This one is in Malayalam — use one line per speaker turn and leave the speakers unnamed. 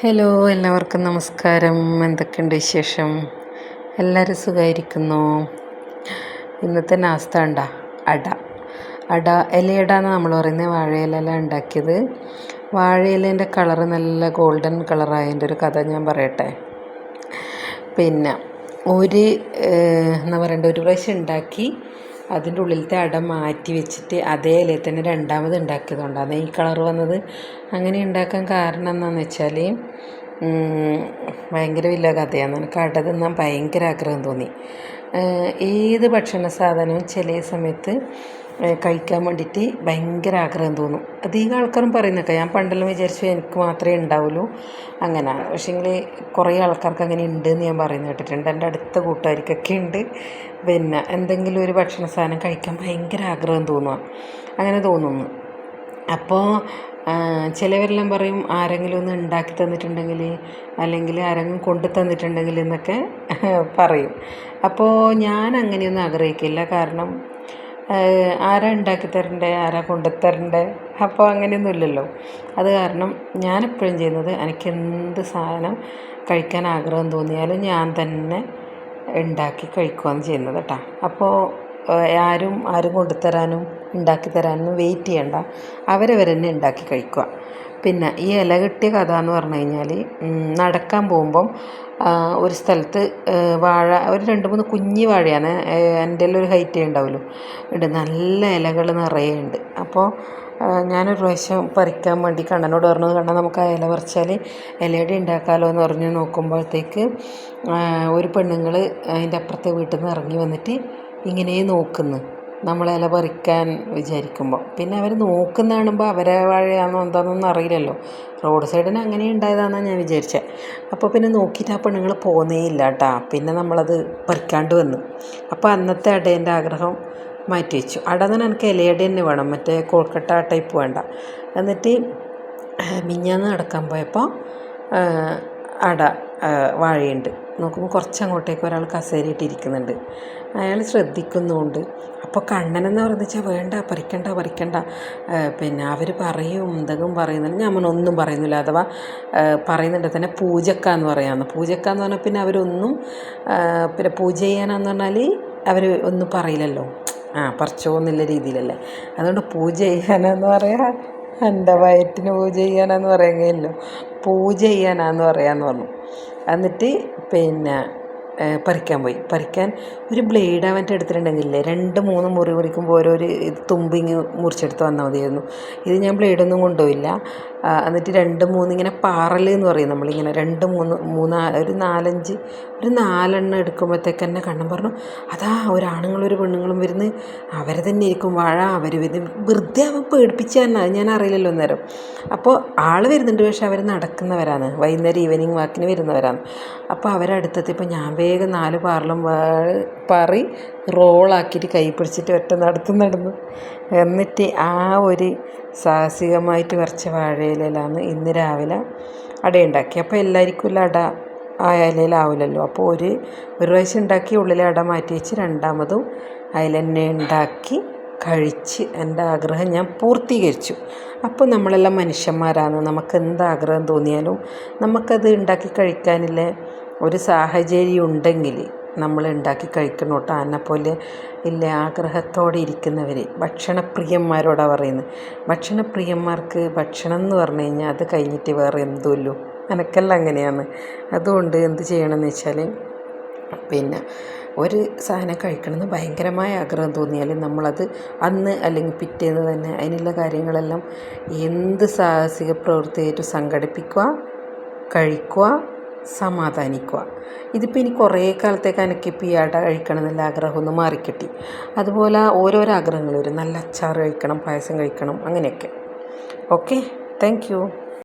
ഹലോ എല്ലാവർക്കും നമസ്കാരം. എന്തൊക്കെയുണ്ട് വിശേഷം? എല്ലാവരും സുഖമായിരിക്കുന്നു ഇന്നത്തെ നാസ്ത ഉണ്ട അട. അട ഇലയട എന്ന് നമ്മൾ പറയുന്നത് വാഴയിലല്ല ഉണ്ടാക്കിയത്. വാഴയിലേന്റെ കളറ് നല്ല ഗോൾഡൻ കളറായതിന്റെ ഒരു കഥ ഞാൻ പറയട്ടെ. പിന്നെ ഒരു എന്താ പറയണ്ട? ഒരു പ്രാവശ്യം ഉണ്ടാക്കി അതിന്റെ ഉള്ളിലത്തെ അട മാറ്റി വെച്ചിട്ട് അതേ ഇലയിൽ തന്നെ രണ്ടാമത് ഉണ്ടാക്കിയതുകൊണ്ടാണ്. ഈ കളർ വന്നത് അങ്ങനെ ഉണ്ടാക്കാൻ കാരണം എന്താണെന്ന് വെച്ചാൽ ഭയങ്കര വലിയ കഥയാണ്. എനിക്ക് തിന്നാൻ ഭയങ്കര ആഗ്രഹം തോന്നി. ഏത് ഭക്ഷണ സാധനവും ചില സമയത്ത് കഴിക്കാൻ വേണ്ടിയിട്ട് ഭയങ്കര ആഗ്രഹം തോന്നും. അധികം ആൾക്കാരും പറയുന്നൊക്കെ ഞാൻ പണ്ടെല്ലാം വിചാരിച്ചു എനിക്ക് മാത്രമേ ഉണ്ടാവുള്ളൂ. അങ്ങനെ. പക്ഷേങ്കിൽ കുറേ ആൾക്കാർക്ക് അങ്ങനെ ഉണ്ട് എന്ന് ഞാൻ പറയുന്നത് കേട്ടിട്ടുണ്ട്. എന്റെ അടുത്ത കൂട്ടുകാർക്കൊക്കെ ഉണ്ട്. പിന്നെ എന്തെങ്കിലും ഒരു ഭക്ഷണ സാധനം കഴിക്കാൻ ഭയങ്കര ആഗ്രഹം തോന്നുക. അങ്ങനെ തോന്നുന്നു. അപ്പോൾ ചിലവരെല്ലാം പറയും ആരെങ്കിലും ഒന്ന് ഉണ്ടാക്കി തന്നിട്ടുണ്ടെങ്കിൽ അല്ലെങ്കിൽ ആരെങ്കിലും കൊണ്ടു തന്നിട്ടുണ്ടെങ്കിൽ എന്നൊക്കെ പറയും. അപ്പോൾ ഞാൻ അങ്ങനെയൊന്നും ആഗ്രഹിക്കില്ല. കാരണം ആരാ ഉണ്ടാക്കി തരണ്ടേ? ആരാ കൊണ്ടു തരണ്ടേ? അപ്പോൾ അങ്ങനെയൊന്നും ഇല്ലല്ലോ. അത് കാരണം ഞാനെപ്പോഴും ചെയ്യുന്നത് എനിക്ക് എന്ത് സാധനം കഴിക്കാൻ ആഗ്രഹം തോന്നിയാലും ഞാൻ തന്നെ ഉണ്ടാക്കി കഴിക്കുകയാണ് ചെയ്യുന്നത് കേട്ടോ. അപ്പോൾ ആരും ആരും കൊണ്ടുത്തരാനും ഉണ്ടാക്കി തരാനൊന്നും വെയിറ്റ് ചെയ്യണ്ട. അവരവർ തന്നെ ഉണ്ടാക്കി കഴിക്കുക. പിന്നെ ഈ ഇല കിട്ടിയ കഥ എന്ന് പറഞ്ഞു കഴിഞ്ഞാൽ നടക്കാൻ പോകുമ്പം ഒരു സ്ഥലത്ത് വാഴ ഒരു രണ്ട് മൂന്ന് കുഞ്ഞി വാഴയാണ് എന്റെ ഒരു ഹൈറ്റേ ഉണ്ടാവുമല്ലോ. ഉണ്ട് നല്ല ഇലകൾ നിറയെ ഉണ്ട്. അപ്പോൾ ഞാനൊരു പ്രാവശ്യം പറിക്കാൻ വേണ്ടി കണ്ണനോട് പറഞ്ഞു കണ്ണൻ നമുക്ക് ആ ഇല പറിച്ചാൽ ഇലയുടെ ഉണ്ടാക്കാമല്ലോ എന്ന് പറഞ്ഞ് നോക്കുമ്പോഴത്തേക്ക് ഒരു പെണ്ണുങ്ങൾ അതിന്റെ അപ്പുറത്തെ വീട്ടിൽ നിന്ന് ഇറങ്ങി വന്നിട്ട് ഇങ്ങനെ നോക്കുന്നു. നമ്മൾ ഇല പറിക്കാൻ വിചാരിക്കുമ്പോൾ പിന്നെ അവർ നോക്കുന്ന കാണുമ്പോൾ അവരെ വാഴയാണോ എന്താണെന്നൊന്നും അറിയില്ലല്ലോ. റോഡ് സൈഡിന് അങ്ങനെ ഉണ്ടായതാണെന്നാണ് ഞാൻ വിചാരിച്ചത് അപ്പോൾ പിന്നെ നോക്കിയിട്ട് ആ പെണ്ണുങ്ങൾ പോകുന്നേ ഇല്ല കേട്ടോ പിന്നെ നമ്മളത് പറിക്കാണ്ട് വന്നു. അപ്പോൾ അന്നത്തെ അടേന്റെ ആഗ്രഹം മാറ്റി വെച്ചു. അട തന്നെ എനിക്ക് ഇലയട തന്നെ വേണം. മറ്റേ കോൾക്കട്ട ടൈപ്പ് വേണ്ട. എന്നിട്ട് മിഞ്ഞാന്ന് നടക്കാൻ പോയപ്പോൾ അട വാഴയുണ്ട്. നോക്കുമ്പോൾ കുറച്ച് അങ്ങോട്ടേക്ക് ഒരാൾ കസേരയിട്ടിരിക്കുന്നുണ്ട്. അയാൾ ശ്രദ്ധിക്കുന്നുണ്ട്. അപ്പോൾ കണ്ണനെന്ന് വെച്ചാൽ വേണ്ട പറിക്കണ്ട പറിക്കണ്ട. പിന്നെ അവർ പറയും എന്തെങ്കിലും പറയുന്നുണ്ട്. ഞാൻ ഒന്നും പറയുന്നില്ല. അഥവാ പറയുന്നുണ്ട് തന്നെ പൂജക്ക എന്ന് പറയാമെന്ന് പൂജക്ക എന്ന് പറഞ്ഞാൽ പിന്നെ അവരൊന്നും പിന്നെ പൂജ ചെയ്യാനാന്ന് പറഞ്ഞാൽ അവർ ഒന്നും പറയില്ലല്ലോ. ആ പറിച്ചോ എന്നുള്ള രീതിയിലല്ലേ. അതുകൊണ്ട് പൂജ ചെയ്യാനെന്ന് പറയാ എന്റെ വയറ്റിന് പൂജ ചെയ്യാനാന്ന് പറയുകയല്ലോ. പൂജ ചെയ്യാനാന്ന് പറയാമെന്ന് പറഞ്ഞു. എന്നിട്ട് പിന്നെ പറിക്കാൻ പോയി. പറിക്കാൻ ഒരു ബ്ലേഡ് അവന്റെ എടുത്തിട്ടുണ്ടെങ്കിലേ രണ്ട് മൂന്ന് മുറി മുറിക്കുമ്പോൾ ഓരോരു തുമ്പിങ് മുറിച്ചെടുത്ത് വന്നാൽ മതിയായിരുന്നു. ഇത് ഞാൻ ബ്ലേഡൊന്നും കൊണ്ടുപോയില്ല. എന്നിട്ട് രണ്ട് മൂന്ന് ഇങ്ങനെ പാറൽ എന്ന് പറയും നമ്മളിങ്ങനെ രണ്ട് മൂന്ന് മൂന്ന് ഒരു നാലഞ്ച് ഒരു നാലെണ്ണം എടുക്കുമ്പോഴത്തേക്ക് തന്നെ കണ്ണൻ പറഞ്ഞു അതാ ഒരാണുങ്ങളും ഒരു പെണ്ണുങ്ങളും വരുന്ന് അവരെ തന്നെ ഇരിക്കും വാഴ അവർ വരുന്ന വെറുതെ അവൻ പേടിപ്പിച്ച് തന്നെ ഞാൻ അറിയില്ലല്ലോ അന്നേരം. അപ്പോൾ ആൾ വരുന്നുണ്ട് പക്ഷെ അവർ നടക്കുന്നവരാണ് വൈകുന്നേരം ഈവനിങ് വാക്കിന് വരുന്നവരാണ്. അപ്പോൾ അവരടുത്തെത്തിയപ്പോൾ ഞാൻ വേഗം നാല് പാറലും പാറി റോളാക്കിയിട്ട് കൈ പിടിച്ചിട്ട് ഒറ്റ നടത്തു നടന്നു. എന്നിട്ട് ആ ഒരു സാഹസികമായിട്ട് വരച്ച വാഴയിലാണ് ഇന്ന് രാവിലെ അട ഉണ്ടാക്കി അപ്പോൾ എല്ലാവർക്കും ഉള്ള അട ആ ഇലയിലാവില്ലല്ലോ അപ്പോൾ ഒരു ഒരു പ്രാവശ്യം ഉണ്ടാക്കി ഉള്ളിലെ അട മാറ്റി വെച്ച് രണ്ടാമതും അതിൽ തന്നെ ഉണ്ടാക്കി കഴിച്ച് എന്റെ ആഗ്രഹം ഞാൻ പൂർത്തീകരിച്ചു. അപ്പോൾ നമ്മളെല്ലാം മനുഷ്യന്മാരാണ്. നമുക്ക് എന്ത് ആഗ്രഹം തോന്നിയാലും നമുക്കത് ഉണ്ടാക്കി കഴിക്കാനുള്ള ഒരു സാഹചര്യം ഉണ്ടെങ്കിൽ നമ്മൾ ഉണ്ടാക്കി കഴിക്കണം കേട്ടോ. ഇല്ല ആഗ്രഹത്തോടെ ഇരിക്കുന്നവർ ഭക്ഷണപ്രിയന്മാരോടാണ് പറയുന്നത് ഭക്ഷണപ്രിയന്മാർക്ക് ഭക്ഷണം എന്ന് പറഞ്ഞു കഴിഞ്ഞാൽ അത് കഴിഞ്ഞിട്ട് വേറെ എന്തുമല്ലോ എനക്കെല്ലാം അങ്ങനെയാണ്. അതുകൊണ്ട് എന്ത് ചെയ്യണമെന്ന് വെച്ചാൽ പിന്നെ ഒരു സാധനം കഴിക്കണമെന്ന് ഭയങ്കരമായ ആഗ്രഹം തോന്നിയാൽ നമ്മളത് അന്ന് അല്ലെങ്കിൽ പിറ്റേന്ന് തന്നെ അതിനുള്ള കാര്യങ്ങളെല്ലാം എന്ത് സാഹസിക പ്രവൃത്തിയായിട്ട് സംഘടിപ്പിക്കുക കഴിക്കുക സമാധാനിക്കുക. ഇതിപ്പോൾ ഇനി കുറേ കാലത്തേക്ക് എനിക്കിപ്പോൾ ഈ കഴിക്കണം എന്നുള്ള ആഗ്രഹം ഒന്ന് മാറിക്കിട്ടി. അതുപോലെ ഓരോരോ ആഗ്രഹങ്ങൾ വരും. നല്ല അച്ചാർ കഴിക്കണം പായസം കഴിക്കണം അങ്ങനെയൊക്കെ. Okay thank